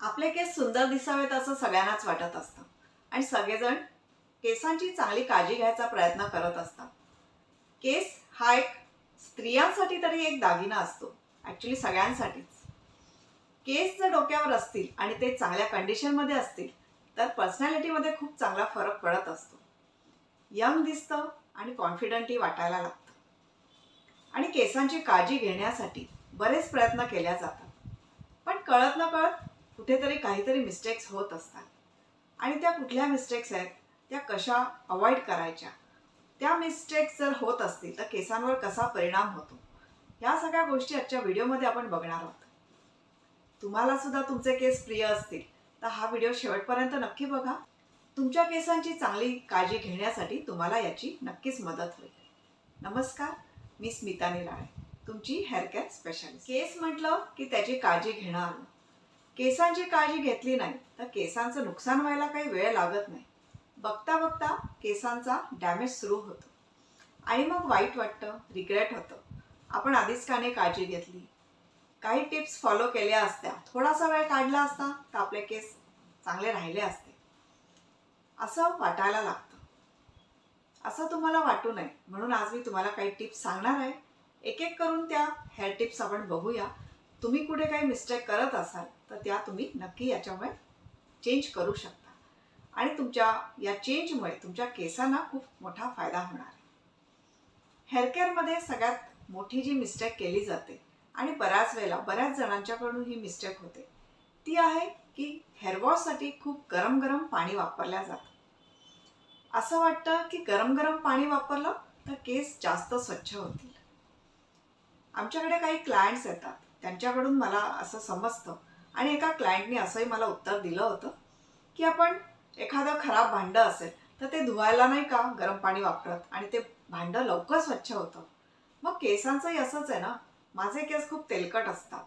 आपले केस सुंदर दिसावेत असं सगळ्यांनाच वाटत असतं. आणि सगळेजण केसांची चांगली काळजी घ्यायचा प्रयत्न करत असतात. केस हा एक स्त्रियांसाठी तरी एक दागिना असतो. ॲक्च्युली सगळ्यांसाठीच. केस जर डोक्यावर असतील आणि ते चांगल्या कंडिशनमध्ये असतील तर पर्सनॅलिटीमध्ये खूप चांगला फरक पडत असतो. यंग दिसतं आणि कॉन्फिडंटही वाटायला लागतं. आणि केसांची काळजी घेण्यासाठी बरेच प्रयत्न केल्या जातात. पण कळत न कळत कुठेतरी काहीतरी मिस्टेक्स होत असतात. आणि त्या कुठल्या मिस्टेक्स आहेत त्या कशा अवॉइड करायच्या? त्या मिस्टेक्स जर होत असतील तर केसांवर कसा परिणाम होतो? या सगळ्या गोष्टी आजच्या व्हिडिओमध्ये आपण बघणार आहोत. तुम्हाला सुद्धा तुमचे केस प्रिय असतील तर हा व्हिडिओ शेवटपर्यंत नक्की बघा. तुमच्या केसांची चांगली काळजी घेण्यासाठी तुम्हाला याची नक्कीच मदत होईल. नमस्कार मी स्मिता निराळे तुमची हेअर केअर स्पेशलिस्ट केस म्हटलं की त्याची काळजी घेणं आलं. केसांची काळजी घेतली नाही तर केसांचं नुकसान व्हायला काही वेळ लागत नाही. बघता बघता केसांचा डॅमेज सुरू होतो. आणि मग वाईट वाटतं रिग्रेट होतं. आपण आधीच काने काळजी घेतली. काही टिप्स फॉलो केल्या असत्या. थोडासा वेळ काढला असता तर आपले केस चांगले राहिले असते. असं वाटायला लागतं. असं तुम्हाला वाटू नये. म्हणून आज मी तुम्हाला काही टिप्स सांगणार आहे. एक एक करून त्या हेअर टिप्स आपण बघूया. तुम्ही कुठे काही मिस्टेक करत असाल तर त्या तुम्ही नक्की याच्यामुळे चेंज करू शकता. आणि तुमच्या या चेंजमुळे तुमच्या केसांना खूप मोठा फायदा होणार आहे. हेअर केअरमध्ये सगळ्यात मोठी जी मिस्टेक केली जाते आणि बऱ्याच वेळेला बऱ्याच जणांच्याकडून ही मिस्टेक होते. ती आहे की हेअरवॉशसाठी खूप गरम गरम पाणी वापरल्या जातं. असं वाटतं की गरम गरम पाणी वापरलं तर केस जास्त स्वच्छ होतील. आमच्याकडे काही क्लायंट्स येतात. त्यांच्याकडून मला असं समजतं आणि एका क्लायंटने असंही मला उत्तर दिलं होतं की आपण एखादं खराब भांडं असेल तर ते धुवायला नाही का गरम पाणी वापरत? आणि ते भांडं लवकर स्वच्छ होतं. मग केसांचंही असंच आहे ना? माझे केस खूप तेलकट असतात.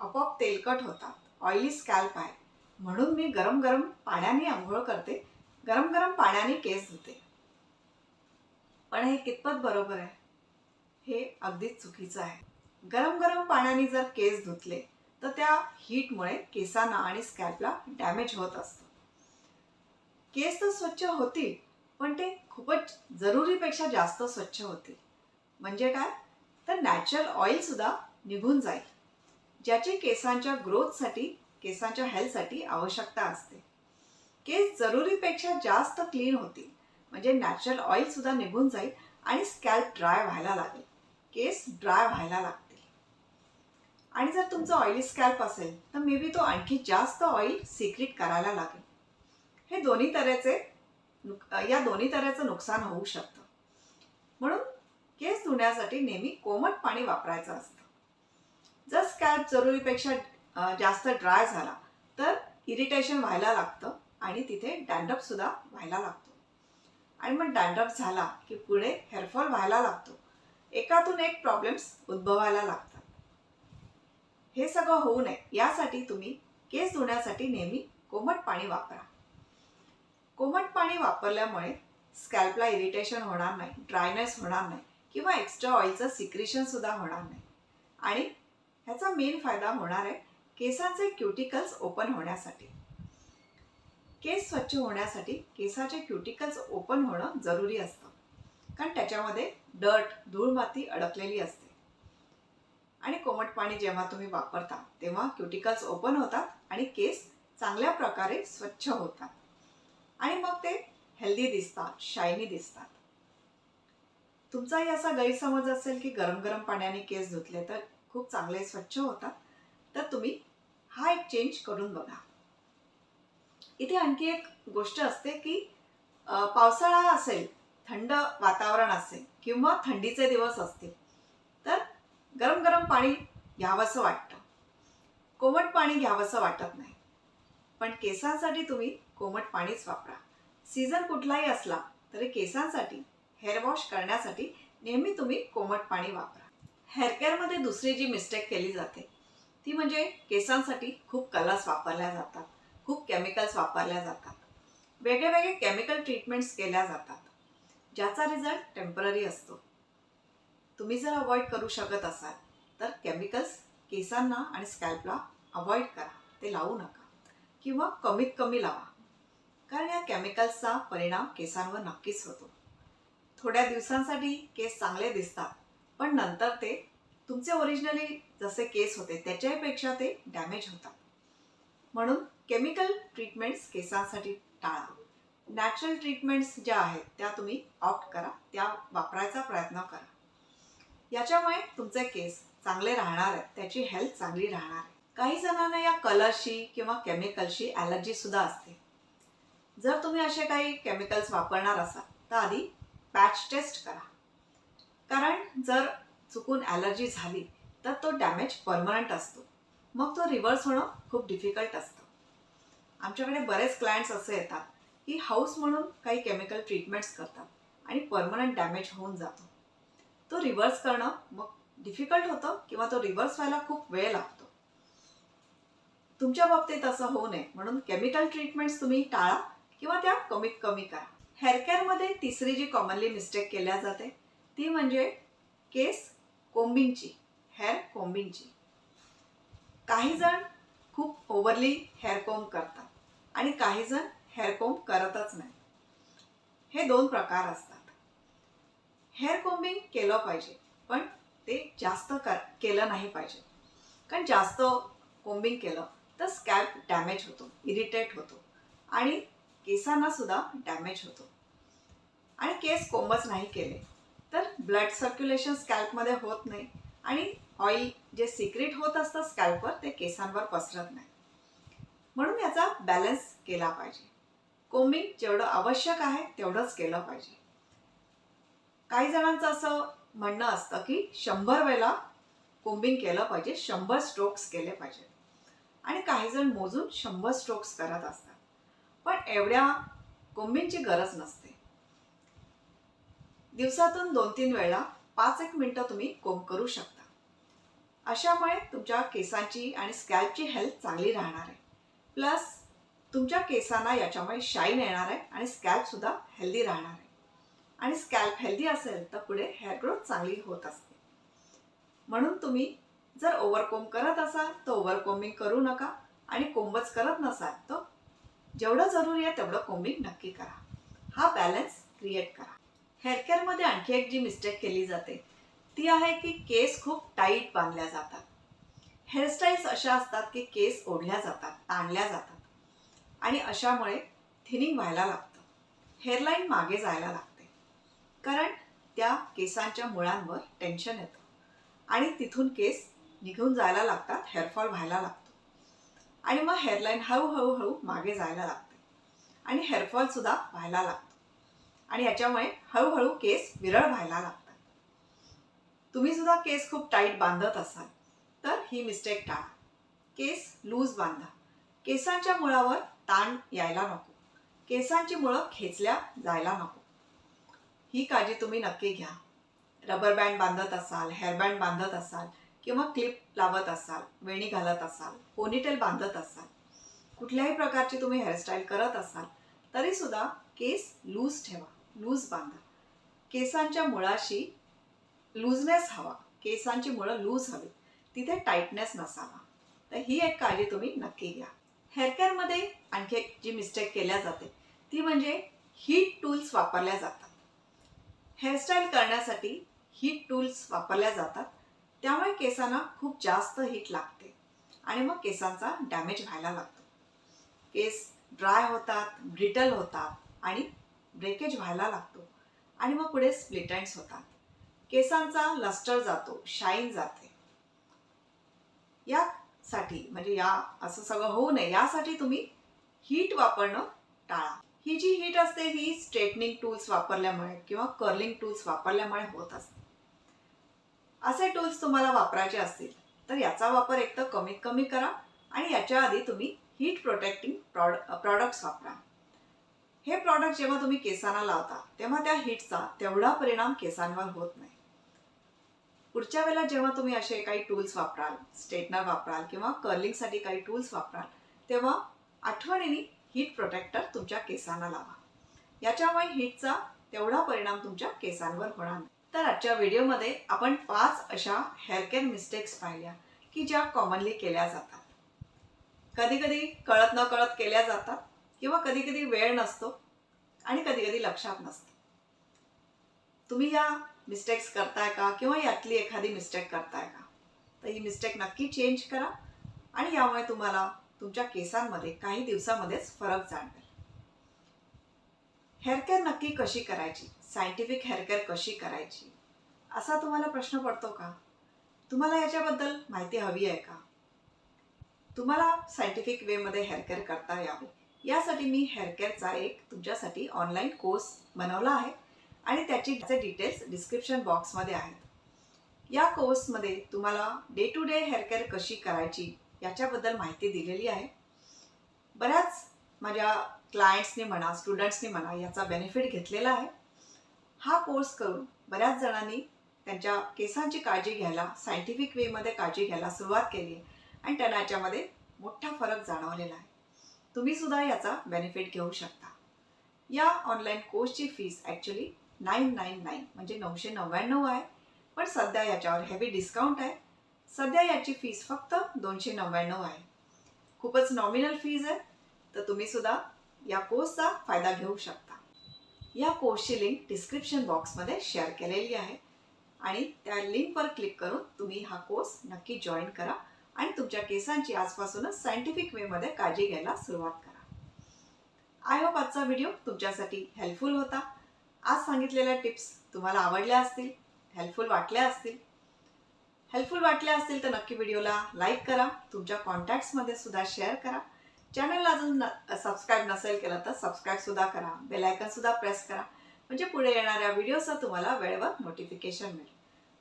आपोआप तेलकट होतात. ऑइली स्कॅल्प आहे. म्हणून मी गरम गरम पाण्याने आंघोळ करते. गरम गरम पाण्याने केस धुते. पण हे कितपत बरोबर आहे? हे अगदीच चुकीचं आहे. गरम गरम पाण्याने जर केस धुतले तर त्या हीटमुळे केसांना आणि स्कॅल्पला डॅमेज होत असतं. केस तर स्वच्छ होतील पण ते खूपच जरुरीपेक्षा जास्त स्वच्छ होतील. म्हणजे काय? तर नॅचरल ऑइल सुद्धा निघून जाईल ज्याची केसांच्या ग्रोथसाठी केसांच्या हेल्थसाठी आवश्यकता असते. केस जरुरीपेक्षा जास्त क्लीन होतील म्हणजे नॅचरल ऑइल सुद्धा निघून जाईल आणि स्कॅल्प ड्राय व्हायला लागेल. केस ड्राय व्हायला लागतील. आणि जर तुमचं ऑइली स्कॅल्प असेल तर मे बी तो आणखी जास्त ऑइल सिक्रिट करायला लागेल. हे दोन्ही तऱ्हेचे या दोन्ही तऱ्हेचं नुकसान होऊ शकतं. म्हणून केस धुण्यासाठी नेहमी कोमट पाणी वापरायचं असतं. जर स्कॅल्प जरुरीपेक्षा जास्त ड्राय झाला तर इरिटेशन व्हायला लागतं आणि तिथे डॅन्ड्रफ सुद्धा व्हायला लागतो. आणि मग डॅन्ड्रफ झाला की पुढे हेअरफॉल व्हायला लागतो. एकातून एक प्रॉब्लेम्स उद्भवायला लागतात. हे सगळं होऊ नये. यासाठी तुम्ही केस धुण्यासाठी नेहमी कोमट पाणी वापरा. कोमट पाणी वापरल्यामुळे स्कॅल्पला इरिटेशन होणार नाही ड्रायनेस होणार नाही किंवा एक्स्ट्रा ऑइलचं सिक्रेशन सुद्धा होणार नाही. आणि ह्याचा मेन फायदा होणार आहे केसांचे क्युटिकल्स ओपन होण्यासाठी. केस स्वच्छ होण्यासाठी केसाचे क्युटिकल्स ओपन होणं जरुरी असतं. कारण त्याच्यामध्ये डर्ट धूळ माती अडकलेली असते. आणि कोमट पाणी जेव्हा तुम्ही वापरता तेव्हा क्युटिकल्स ओपन होतात आणि केस चांगल्या प्रकारे स्वच्छ होतात. आणि मग ते हेल्दी दिसतात शायनी दिसतात. तुमचाही असा गैरसमज असेल की गरम गरम पाण्याने केस धुतले तर खूप चांगले स्वच्छ होतात तर तुम्ही हा एक चेंज करून बघा. इथे आणखी एक गोष्ट असते की पावसाळा असेल थंड वातावरण असेल किंवा थंडीचे दिवस असतील गरम गरम पाणी घ्यावंसं वाटतं. कोमट पाणी घ्यावंसं वाटत नाही. पण केसांसाठी तुम्ही कोमट पाणीच वापरा. सीझन कुठलाही असला तरी केसांसाठी हेअर वॉश करण्यासाठी नेहमी तुम्ही कोमट पाणी वापरा. हेअर केअरमध्ये दुसरी जी मिस्टेक केली जाते ती म्हणजे केसांसाठी खूप कलर्स वापरल्या जातात. खूप केमिकल्स वापरल्या जातात. वेगळे वेगळे केमिकल ट्रीटमेंट्स केल्या जातात. ज्याचा रिझल्ट टेंपररी असतो. तुम्ही जर अवॉइड करू शकत असाल तर केमिकल्स केसांना आणि स्कॅल्पला अवॉइड करा. ते लावू नका. किंवा कमीत कमी लावा. कारण या केमिकल्सचा परिणाम केसांवर नक्कीच होतो. थोड्या दिवसांसाठी केस चांगले दिसतात पण नंतर ते तुमचे ओरिजिनली जसे केस होते त्याच्यापेक्षा ते डॅमेज होतात. म्हणून केमिकल ट्रीटमेंट्स केसांसाठी टाळा. नॅचरल ट्रीटमेंट्स ज्या आहेत त्या तुम्ही ऑप्ट करा. त्या वापरायचा प्रयत्न करा. याच्यामुळे तुमचे केस चांगले राहणार आहेत. त्याची हेल्थ चांगली राहणार आहे. काही जणांना या कलरशी किंवा केमिकलशी ॲलर्जी सुद्धा असते. जर तुम्ही असे काही केमिकल्स वापरणार असाल तर आधी पॅच टेस्ट करा. कारण जर चुकून ॲलर्जी झाली तर तो डॅमेज परमनंट असतो. मग तो रिव्हर्स होणं खूप डिफिकल्ट असतं. आमच्याकडे बरेच क्लायंट्स असे येतात की हाऊस म्हणून काही केमिकल ट्रीटमेंट्स करतात आणि परमनंट डॅमेज होऊन जातो. तो रिव्हर्स करणं मग डिफिकल्ट होतं किंवा तो रिव्हर्स व्हायला खूप वेळ लागतो. तुमच्या बाबतीत असं होऊ नये. म्हणून केमिकल ट्रीटमेंट्स तुम्ही टाळा किंवा त्या कमीत कमी करा. हेअरकेअरमध्ये तिसरी जी कॉमनली मिस्टेक केल्या जाते ती म्हणजे केस कोंबिंगची हेअर कोंबिंगची काही जण खूप ओव्हरली हेअर कोंब करतात आणि काही जण हेअर कोंब करतच नाही. हे दोन प्रकार असतात. हेअर कोंबिंग केलं पाहिजे. पण ते जास्त कर केलं नाही पाहिजे. कारण जास्त कोम्बिंग केलं तर स्कॅल्प डॅमेज होतो इरिटेट होतो. आणि केसांना सुद्धा डॅमेज होतो. आणि केस कोंबच नाही केले तर ब्लड सर्क्युलेशन स्कॅल्पमध्ये होत नाही. आणि ऑइल जे सिक्रेट होत असतं स्कॅल्पवर ते केसांवर पसरत नाही. म्हणून याचा बॅलन्स केला पाहिजे. कोंबिंग जेवढं आवश्यक आहे तेवढंच केलं पाहिजे. काही जणांचं असं म्हणणं असतं की शंभर वेळेला कोंबिंग केलं पाहिजे शंभर स्ट्रोक्स केले पाहिजे. आणि काही जण मोजून शंभर स्ट्रोक्स करत असतात. पण एवढ्या कोंबिंगची गरज नसते. दिवसातून दोन तीन वेळा पाच एक मिनटं तुम्ही कोंब करू शकता. अशामुळे तुमच्या केसांची आणि स्कॅल्पची हेल्थ चांगली राहणार आहे. प्लस तुमच्या केसांना याच्यामुळे शाईन येणार आहे आणि स्कॅल्पसुद्धा हेल्दी राहणार आहे. आणि स्कॅल्प हेल्दी असेल तर पुढे हेअर ग्रोथ चांगली होत असते. म्हणून तुम्ही जर ओव्हरकोम करत असाल तर ओव्हरकोमिंग करू नका आणि कोंबच करत नसाल तर जेवढं जरुरी आहे तेवढं कोंबिंग नक्की करा. हा बॅलन्स क्रिएट करा. हेअरकेअरमध्ये आणखी एक जी मिस्टेक केली जाते ती आहे की केस खूप टाईट बांधल्या जातात. हेअरस्टाईल्स अशा असतात की केस ओढल्या जातात ताणल्या जातात. आणि अशामुळे थिनिंग व्हायला लागतं. हेअरलाईन मागे जायला लागतं. कारण त्या केसांच्या मुळांवर टेन्शन येतं. आणि तिथून केस निघून जायला लागतात हेअरफॉल व्हायला लागतो. आणि मग हेअरलाईन हळूहळूहळू मागे जायला लागते. आणि हेअरफॉल सुद्धा व्हायला लागतो. आणि याच्यामुळे हळूहळू केस विरळ व्हायला लागतात. तुम्ही सुद्धा केस खूप टाईट बांधत असाल तर ही मिस्टेक टाळा. केस लूज बांधा. केसांच्या मुळावर ताण यायला नको. केसांची मुळं खेचल्या जायला नको. ही काळजी तुम्ही नक्की घ्या. रबर बँड बांधत असाल हेअरबँड बांधत असाल किंवा क्लिप लावत असाल वेणी घालत असाल पोनीटेल बांधत असाल कुठल्याही प्रकारची तुम्ही हेअरस्टाईल करत असाल तरीसुद्धा केस लूज ठेवा लूज बांधा. केसांच्या मुळाशी लूजनेस हवा केसांची मुळं लूज हवी तिथे टाईटनेस नसावा. तर ही एक काळजी तुम्ही नक्की घ्या. हेअरकेअरमध्ये आणखी एक जी मिस्टेक केल्या जाते ती म्हणजे हीट टूल्स वापरल्या जातात. हेअरस्टाईल करण्यासाठी हीट टूल्स वापरल्या जातात. त्यामुळे केसांना खूप जास्त हीट लागते आणि मग केसांचा डॅमेज व्हायला लागतो. केस ड्राय होतात ब्रिटल होतात आणि ब्रेकेज व्हायला लागतो. आणि मग पुढे स्प्लिटँड्स होतात. केसांचा लस्टर जातो शाईन जाते. यासाठी म्हणजे या असं सगळं होऊ नये. यासाठी तुम्ही हीट वापरणं टाळा. ही जी हीट असते ही स्ट्रेटनिंग टूल्स वापरल्यामुळे किंवा कर्लिंग टूल्स वापरल्यामुळे होत असते. असे टूल्स तुम्हाला वापरायचे असतील तर याचा वापर एक तर कमीत कमी करा आणि याच्या आधी तुम्ही हीट प्रोटेक्टिंग प्रॉड प्रॉडक्ट्स वापरा. हे प्रॉडक्ट जेव्हा तुम्ही केसांना लावता तेव्हा त्या हीटचा तेवढा परिणाम केसांवर होत नाही. पुढच्या वेळेला जेव्हा तुम्ही असे काही टूल्स वापराल स्ट्रेटनर वापराल किंवा कर्लिंगसाठी काही टूल्स वापराल तेव्हा आठवणीने हीट प्रोटेक्टर तुमच्या केसांना लावा. याच्यामुळे हीटचा तेवढा परिणाम तुमच्या केसांवर होणार नाही. तर आजच्या व्हिडिओमध्ये आपण पाच अशा हेअरकेअर मिस्टेक्स पाहिल्या की ज्या कॉमनली केल्या जातात. कधी कधी कळत न कळत केल्या जातात किंवा कधी कधी वेळ नसतो आणि कधी कधी लक्षात नसतं. तुम्ही या मिस्टेक्स करताय का किंवा यातली एखादी मिस्टेक करताय का? तर ही मिस्टेक नक्की चेंज करा आणि यामुळे तुम्हाला तुमच्या केसांमध्ये काही दिवसामध्येच फरक जाणवेल. हेअरकेअर नक्की कशी करायची? सायंटिफिक हेअरकेअर कशी करायची? असा तुम्हाला प्रश्न पडतो का? तुम्हाला याच्याबद्दल माहिती हवी आहे का? तुम्हाला सायंटिफिक वेमध्ये हेअरकेअर करता यावे. यासाठी मी हेअरकेअरचा एक तुमच्यासाठी ऑनलाईन कोर्स बनवला आहे आणि त्याची डिटेल्स डिस्क्रिप्शन बॉक्समध्ये आहेत. या कोर्समध्ये तुम्हाला डे टू डे हेअरकेअर कशी करायची याच्याबद्दल माहिती दिलेली आहे. बऱ्याच माझ्या क्लायंट्सनी म्हणा स्टुडंट्सनी म्हणा याचा बेनिफिट घेतलेला आहे. हा कोर्स करून बऱ्याच जणांनी त्यांच्या केसांची काळजी घ्यायला सायंटिफिक वेमध्ये काळजी घ्यायला सुरुवात केली आहे आणि त्यांना याच्यामध्ये मोठा फरक जाणवलेला आहे. तुम्ही सुद्धा याचा बेनिफिट घेऊ शकता. या ऑनलाईन कोर्सची fees actually nine nine nine म्हणजे नऊशे नव्याण्णव आहे. पण सध्या याच्यावर हेवी डिस्काउंट आहे. सध्या याची फीस फक्त दोनशे नव्याण्णव आहे. खूपच नॉमिनल फीज आहे तर तुम्ही सुद्धा या कोर्सचा फायदा घेऊ शकता. या कोर्सची लिंक डिस्क्रिप्शन बॉक्समध्ये शेअर केलेली आहे आणि त्या लिंकवर क्लिक करून तुम्ही हा कोर्स नक्की जॉईन करा आणि तुमच्या केसांची आजपासूनच सायंटिफिक वेमध्ये काळजी घ्यायला सुरुवात करा. आय होप आजचा व्हिडिओ तुमच्यासाठी हेल्पफुल होता. आज सांगितलेल्या टिप्स तुम्हाला आवडल्या असतील हेल्पफुल वाटल्या असतील हेल्पफुल वाटल्या असतील तर नक्की व्हिडिओला लाईक करा. तुमच्या कॉन्टॅक्ट्समध्ये सुद्धा शेअर करा. चॅनलला अजून सबस्क्राईब नसेल केलं तर सबस्क्राईबसुद्धा करा. बेलायकन सुद्धा प्रेस करा. म्हणजे पुढे येणाऱ्या व्हिडिओचं तुम्हाला वेळेवर नोटिफिकेशन मिळेल.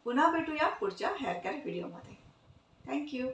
पुन्हा भेटूया पुढच्या हेअर केअर व्हिडिओमध्ये थँक्यू